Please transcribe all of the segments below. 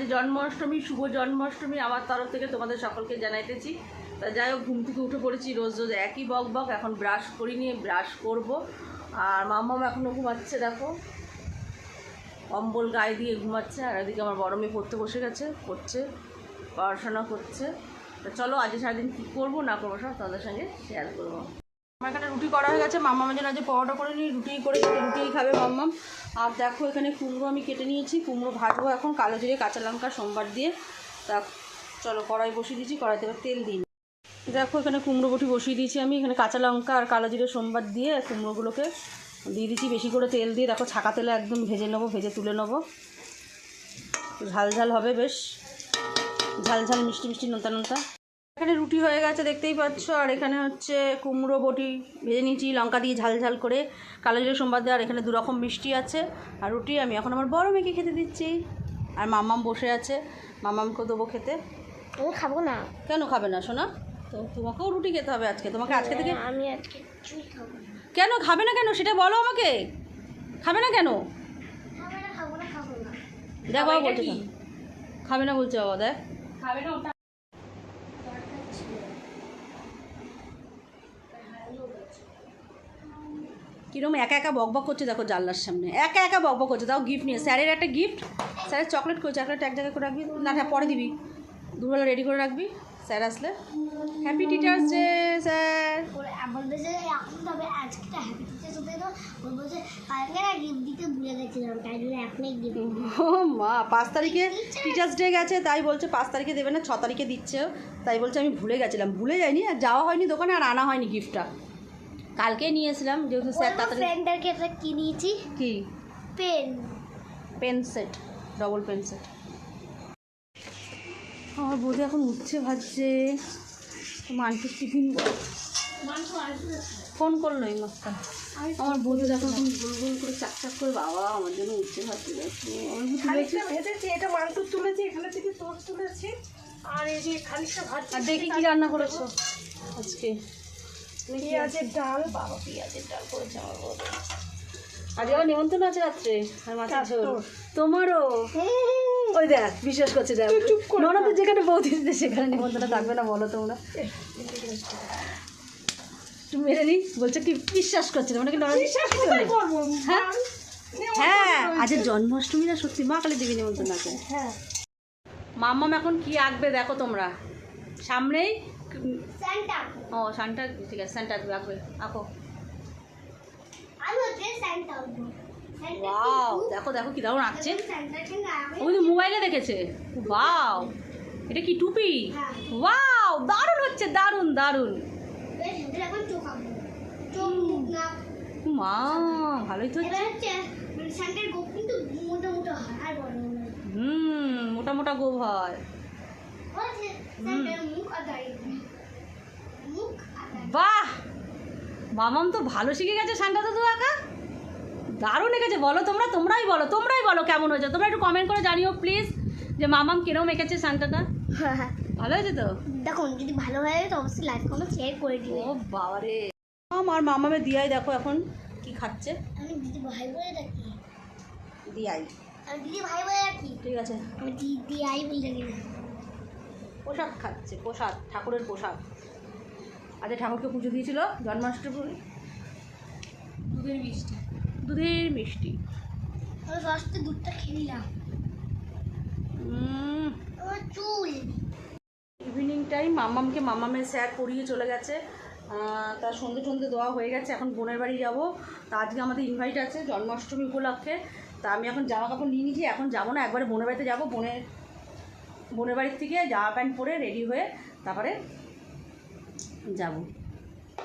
আজ জন্মাষ্টমী, শুভ জন্মাষ্টমী আমার তরফ থেকে তোমাদের সকলকে জানাইতেছি। তা যাই হোক, ঘুম থেকে উঠে পড়েছি, রোজ রোজ একই বক বক, এখন ব্রাশ করিনি ব্রাশ করব। আর মাম্মাম এখনও ঘুমাচ্ছে, দেখো। কম্বল গায়ে দিয়ে ঘুমাচ্ছে, আর এদিকে আমার বড় মেয়ে পড়তে বসে গেছে, পড়ছে, পড়াশোনা করছে। তা চলো আজ সারাদিন কী করব, না করব, সব তোমাদের সঙ্গে শেয়ার করব। আমার এখানে রুটি করা হয়ে গেছে। মাম্মামের জন্য আজ পরোটা করে নিই রুটি করে রুটিই খাবে মাম্মাম আর দেখো এখানে কুমড়ো আমি কেটে নিয়েছি। কুমড়ো ভাজবো এখন কালো জিরে, কাঁচা লঙ্কা, সোমবার দিয়ে। তা চলো কড়াই বসিয়ে দিয়েছি, কড়াইতে এবার তেল দিই দেখো এখানে কুমড়ো বটি বসিয়ে দিয়েছি আমি। এখানে কাঁচা লঙ্কা আর কালো জিরে সোমবার দিয়ে কুমড়োগুলোকে দিয়ে দিচ্ছি বেশি করে তেল দিয়ে দেখো ছাকা তেলে একদম ভেজে নেব, ভেজে তুলে নেব। ঝাল ঝাল হবে বেশ। ঝাল ঝাল মিষ্টি মিষ্টি নোনতা নোনতা। এখানে রুটি হয়ে গেছে দেখতেই পাচ্ছ। আর এখানে হচ্ছে কুমড়ো বটি ভেজে নিয়েছি লঙ্কা দিয়ে ঝাল ঝাল করে। কালো জিরে সোমবার দিয়ে আর এখানে দু রকম মিষ্টি আছে। আর রুটি আমি এখন আমার বড় মেয়েকে খেতে দিচ্ছি। আর মাম্মাম বসে আছে মাম্মামকেও দেবো খেতে। আমি খাব না। কেন খাবে না শোনা তো তোমাকেও রুটি খেতে হবে আজকে। তোমাকে আজকে থেকে আমি আজকে খাব না। কেন খাবে না কেন? সেটা বলো আমাকে। খাবে না কেন? খাব না না খাব না। দেখ বাবা বলছে? খাবে না বলছে বাবা দেখ। কিরম একা একা বকবক করছে দেখো জানলার সামনে। একা একা বকবক করছে তাও গিফট নিয়ে। স্যারের একটা গিফট স্যারের চকলেট করে চকলেট এক জায়গায় করে রাখবি? না হ্যাঁ পরে দিবি। দুবেলা রেডি করে রাখবি। স্যার আসলে। Happy teachers day sir. বলবে যে এখন তবে আজকে হ্যাপি টিচার্স হতে তো। বলব যে কালকে না গিফট দিতে ভুলে গেছিলাম তাই জন্য এখনই গিফট ও মা পাঁচ তারিখে টিচার্স ডে গেছে তাই বলছে পাঁচ তারিখে দেবে না ছ তারিখে দিচ্ছে। তাই বলছে আমি ভুলে গেছিলাম। ভুলে যাইনি আর যাওয়া হয়নি দোকানে আর আনা হয়নি গিফটটা কালকে নিয়ে এসেছিলাম যেহেতু স্যার তাড়াতাড়ি ফ্রেন্ডেরকে একটা কিনিয়েছি কি? Pen. Pen set double pen set. আমার বৌদি এখন উঠছে ভাজছে। মানসিক টিফিন ফোন করল এই মাস্টার আমার বৌদি দেখো এখন গোল গোল করে চাক চাক করে বাবা আমার জন্য উঠছে যাচ্ছে ভেজেছি। এটা মাংস তুলেছি এখানে থেকে তোর তুলেছি। আর এই যে খানিকটা ভাত আর দেখি কি রান্না করেছ আজকে। পেঁয়াজের ডাল বাবা পেঁয়াজের ডাল করেছে আমার বউটা। আজকে আবার নিমন্ত্রণ আছে রাত্রে আর মাছের ঝোল। তোমারও? ওই দেখ বিশ্বাস করছে দেখ। ননদের যেখানে বৌদি দিতে সেখানে নিমন্ত্রণ থাকবে না বলো তোমরা। তুমি মেরে নি? বলছো কি বিশ্বাস করছে না। মানে কি ননদ? হ্যাঁ? হ্যাঁ আজ জন্মাষ্টমী না সত্যি মা কালী দেবী নিমন্ত্রণ আছে। হ্যাঁ। মাম্মাম এখন কি আঁকবে দেখো তোমরা। সামনেই স্যান্টা ও সানটা ঠিক আছে সানটা আঁকবে আঁকবে আঁকো। ওয়াও দেখো দেখো কি দারুণ আঁকছে। ওই তো মোবাইলে দেখেছে? ওয়াও এটা কি টুপি? হ্যাঁ। ওয়াও দারুণ হচ্ছে দারুণ দারুণ। মা ভালোই তো হয় হয়। হুম মোটা মোটা গোভ হয়। হচ্ছে বাহ! মামাম তো ভালো শিখে গেছে সান্টা দাদু আঁকা দারুণ এঁকেছে। বলো তোমরা তোমরাই বলো তোমরাই বলো কেমন হয়েছে? তোমরা একটু কমেন্ট করে জানিও প্লিজ যে মামাম কিরম এঁকেছে সান্টাটা ভালো হয়েছে তো? দেখুন যদি ভালো হয় তো অবশ্যই লাইক কমেন্ট শেয়ার করে ও দিবে বাবারে আমার মামামে দিয়াই দেখো এখন কি খাচ্ছে। আমি দিদি ভাই বলে ডাকি। দিয়াই। আমি দিদি ভাই বলে ডাকি। ঠিক আছে। আমি দিদি আই বলে ডাকি। না প্রসাদ খাচ্ছে প্রসাদ ঠাকুরের প্রসাদ। আজকে ঠাকুরকে পুজো দিয়েছিল জন্মাষ্টমী। দুধের মিষ্টি। দুধের মিষ্টি। আমি দুধটা খেয়ে নিলাম। চুল। ইভিনিং টাইম মামামকে মামামের স্যার পড়িয়ে চলে গেছে। তার সন্ধে সন্ধে দেওয়া হয়ে গেছে এখন বোনের বাড়ি যাব। তা আজকে আমাদের ইনভাইট আছে জন্মাষ্টমী উপলক্ষে। তা আমি এখন জামা কাপড় নিয়ে নিয়েছি এখন যাব না একবারে বোনের বাড়িতে যাব। বোনের বোনের বাড়ির থেকে জামা প্যান্ট পরে রেডি হয়ে তারপরে যাব।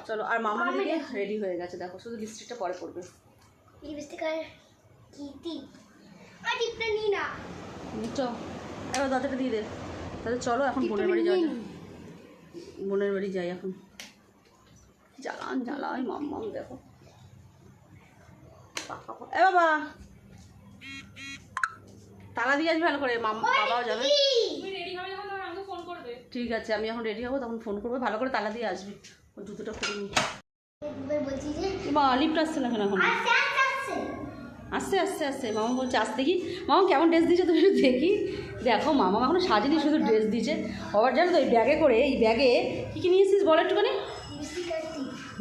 চলো আর মামা দিকে রেডি হয়ে গেছে দেখো শুধু লিপস্টিকটা পরে পড়বে লিপস্টিক আর কি টিপ আর টিপটা না। এবার দরজাটা দিয়ে দে। তাহলে চলো এখন বোনের বাড়ি যাওয়া। বোনের বাড়ি যাই এখন। জ্বালান জ্বালাই মাম দেখো। এ বাবা! তালা দিয়ে আসবি ভালো করে মাম বাবাও যাবে। ঠিক আছে আমি এখন রেডি হব তখন ফোন করব ভালো করে তালা দিয়ে আসবি। ওই জুতোটা খুলে নি মা লিফট আসছে না কেন এখন? আস্তে আস্তে আসছে। আস্তে আস্তে আস্তে মামা বলছে আসতে কি মামা কেমন ড্রেস দিয়েছে তুমি একটু দেখি। দেখো মামা এখনও সাজেনি শুধু ড্রেস দিয়েছে। আবার জানো তো এই ব্যাগে করে এই ব্যাগে কী কী নিয়ে এসেছিস বলো একটুখানি?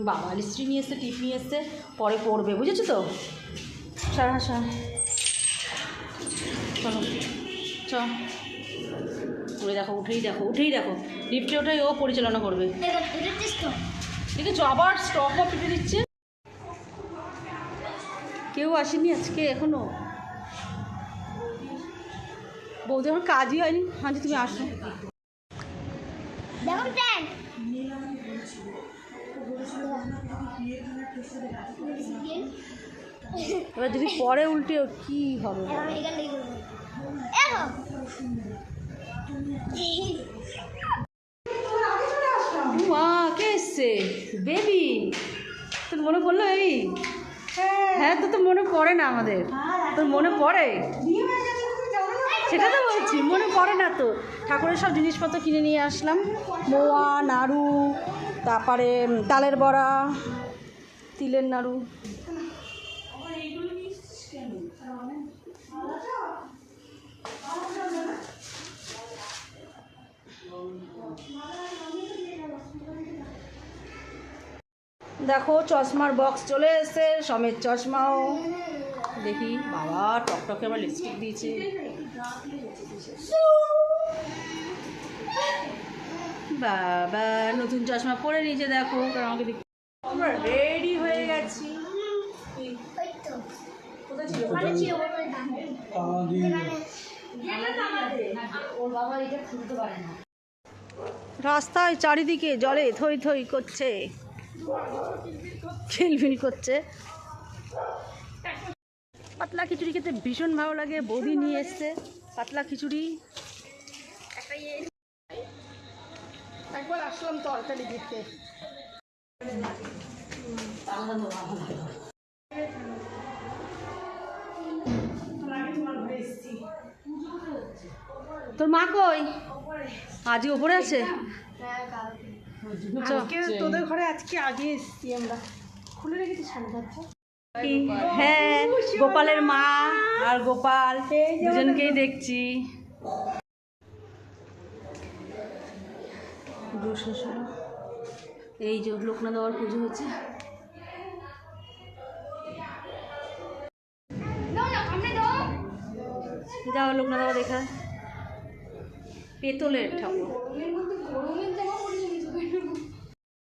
বাবা লিস্ট্রি নিয়ে এসছে টিপ নিয়ে এসছে পরে পড়বে বুঝেছ তো? সারা হাসা চলো চ ওই দেখো, উঠেই দেখো উঠেই দেখো। লিফটে ওটাই ও পরিচালনা করবে। দেখো ঠিক আছে আবার স্টকও পিটে দিচ্ছে। কেউ আসেনি আজকে এখনও? বৌদি, আমার কাজই হয়নি। হাজি তুমি আসো। এবার যদি পরে উল্টে, কি হবে? মা, কে এসছে? বেবি? তোর মনে পড়ল, বেবি? হ্যাঁ তো তো মনে পড়ে না আমাদের। তোর মনে পড়ে? সেটা তো বলছি, মনে পড়ে না তো। ঠাকুরের সব জিনিসপত্র কিনে নিয়ে আসলাম। মোয়া, নাড়ু, তারপরে তালের বড়া, তিলের নাড়ু। দেখো চশমার বক্স চলে এসেছে সমেত চশমাও। দেখি বাবা টকটকে আবার লিপস্টিক দিয়েছে। বাবা নতুন চশমা পরে নিয়েছে দেখো কারণ আমাকে দেখি আমরা রেডি হয়ে গেছি। রাস্তায় চারিদিকে জলে থই থই করছে। খিলফিল করছে। পাতলা খিচুড়ি খেতে ভীষণ ভালো লাগে বৌদি নিয়ে এসছে। পাতলা খিচুড়ি। একবার আসলাম তরকারি দিতে। তোর মা কই? আজকে ওপরে আছে? চ। আজকে তোদের ঘরে আজকে আগে এসেছি আমরা। খুলে রেখেছি সান্তাচ্ছা হ্যাঁ গোপালের মা আর গোপাল দুজনকেই দেখছি। এই যে লোকনাথ বাবার পুজো হচ্ছে। যাও লোকনাথ বাবা দেখা পেতলের ঠাকুর।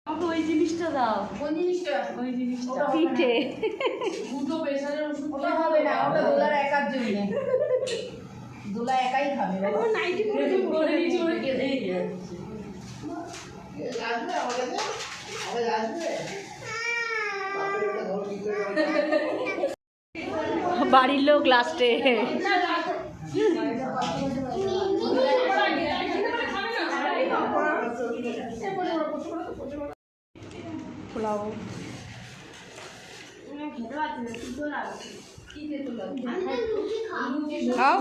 আমাকে ওই জিনিসটা দাও। কোন জিনিসটা। ওই জিনিসটা পিঠে। দুটো প্রেশারের ওষুধ ওটা হবে না ওটা দোলার একার জন্য। দোলা একাই খাবে নাইটি করে নিচে ওরা কেঁদেই যাচ্ছে বাড়ির লোক লাস্টে পোলাও। খাও।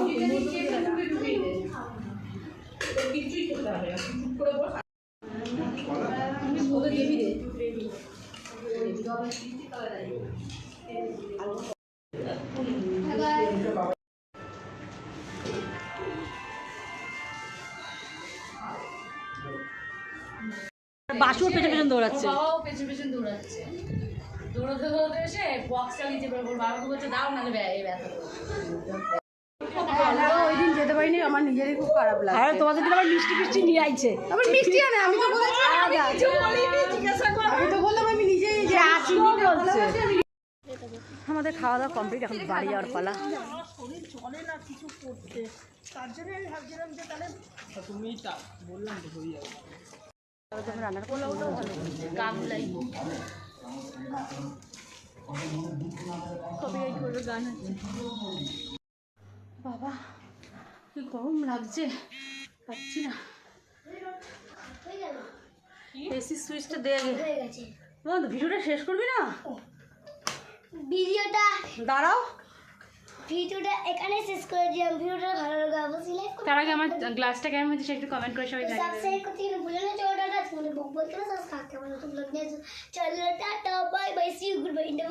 ওকে দেবি রে। বাসুর পেছন পেছন দৌড়াচ্ছে। বাবাও পেছন পেছন দৌড়াচ্ছে। দৌড়াতে দৌড়াতে এসে বক্সটা নিচে পড়ে ওর বাবাকে বলছে দাও নাহলে ব্যথা ওই দিন যেতে পারিনি আমার নিজেরই খুব খারাপ লাগে আর তোমাদের দিন আবার মিষ্টি মিষ্টি নিয়ে আইছে। আবার মিষ্টি আনে আমি তো বলেছি আমি কিছু বলিনি জিজ্ঞাসা করো। আমি তো বললাম আমি নিজেই যে আসিনি বলছে। আমাদের খাওয়া দাওয়া কমপ্লিট এখন বাড়ি যাওয়ার পালা। ভালো গামলাই কপিরাইট করবে গান আছে বাবা কি গরম লাগছে। পাচ্ছি না। এসি সুইচটা দিয়ে গেছে। ভিডিওটা শেষ করবি না? ভিডিওটা দাঁড়াও। ভিডিওটা এখানে শেষ করে দিলাম। ভিডিওটা ভালো লাগে অবশ্যই লাইক তার আগে আমার গ্লাসটা কেমন হয়েছে সেটা একটু কমেন্ট করে সবাই জানিয়ে দেবে। সাবস্ক্রাইব করতে কিন্তু ভুলে না চোটা টাচ মানে বক বক করে সাবস্ক্রাইব করতে তোমরা চলো tata bye bye see you good bye in the